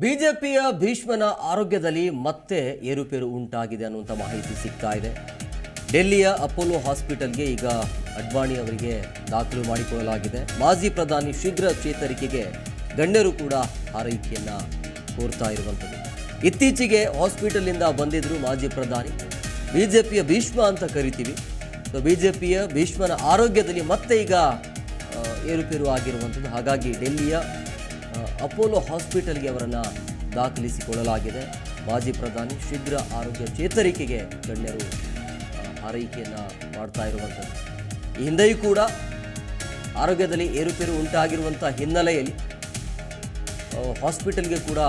ಬಿಜೆಪಿಯ ಭೀಷ್ಮನ ಆರೋಗ್ಯದಲ್ಲಿ ಮತ್ತೆ ಏರುಪೇರು ಉಂಟಾಗಿದೆ ಅನ್ನುವಂಥ ಮಾಹಿತಿ ಸಿಗ್ತಾ ಇದೆ. ಡೆಲ್ಲಿಯ ಅಪೋಲೋ ಹಾಸ್ಪಿಟಲ್ಗೆ ಈಗ ಅಡ್ವಾಣಿ ಅವರಿಗೆ ದಾಖಲು ಮಾಡಿಕೊಳ್ಳಲಾಗಿದೆ. ಮಾಜಿ ಪ್ರಧಾನಿ ಶೀಘ್ರ ಚೇತರಿಕೆಗೆ ಗಣ್ಯರು ಕೂಡ ಹಾರೈಕೆಯನ್ನು ಕೋರ್ತಾ ಇರುವಂಥದ್ದು. ಇತ್ತೀಚೆಗೆ ಹಾಸ್ಪಿಟಲಿಂದ ಬಂದಿದ್ರು ಮಾಜಿ ಪ್ರಧಾನಿ. ಬಿಜೆಪಿಯ ಭೀಷ್ಮ ಅಂತ ಕರಿತೀವಿ. ಸೊ ಬಿಜೆಪಿಯ ಭೀಷ್ಮನ ಆರೋಗ್ಯದಲ್ಲಿ ಮತ್ತೆ ಈಗ ಏರುಪೇರು ಆಗಿರುವಂಥದ್ದು. ಹಾಗಾಗಿ ಡೆಲ್ಲಿಯ ಅಪೋಲೋ ಹಾಸ್ಪಿಟಲ್ಗೆ ಅವರನ್ನು ದಾಖಲಿಸಿಕೊಳ್ಳಲಾಗಿದೆ. ಮಾಜಿ ಪ್ರಧಾನಿ ಶೀಘ್ರ ಆರೋಗ್ಯ ಚೇತರಿಕೆಗೆ ಗಣ್ಯರು ಆರೈಕೆಯನ್ನು ಮಾಡ್ತಾ ಇರುವಂಥದ್ದು ಈ ಹಿಂದೆಯೂ ಕೂಡ ಆರೋಗ್ಯದಲ್ಲಿ ಏರುಪೇರು ಉಂಟಾಗಿರುವಂಥ ಹಿನ್ನೆಲೆಯಲ್ಲಿ ಹಾಸ್ಪಿಟಲ್ಗೆ ಕೂಡ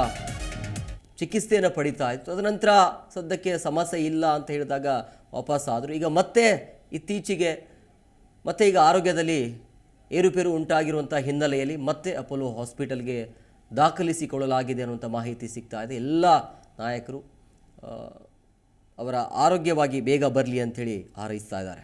ಚಿಕಿತ್ಸೆಯನ್ನು ಪಡಿತಾ ಇತ್ತು. ಅದನಂತರ ಸದ್ಯಕ್ಕೆ ಸಮಸ್ಯೆ ಇಲ್ಲ ಅಂತ ಹೇಳಿದಾಗ ವಾಪಸ್ ಆದರು ಈಗ ಮತ್ತೆ ಇತ್ತೀಚೆಗೆ ಮತ್ತೆ ಈಗ ಆರೋಗ್ಯದಲ್ಲಿ ಏರುಪೇರು ಉಂಟಾಗಿರುವಂಥ ಹಿನ್ನೆಲೆಯಲ್ಲಿ ಮತ್ತೆ ಅಪೋಲೋ ಹಾಸ್ಪಿಟಲ್ಗೆ ದಾಖಲಿಸಿಕೊಳ್ಳಲಾಗಿದೆ ಅನ್ನುವಂಥ ಮಾಹಿತಿ ಸಿಗ್ತಾ ಇದೆ. ಎಲ್ಲ ನಾಯಕರು ಅವರ ಆರೋಗ್ಯವಾಗಿ ಬೇಗ ಬರಲಿ ಅಂಥೇಳಿ ಹಾರೈಸ್ತಾ ಇದ್ದಾರೆ.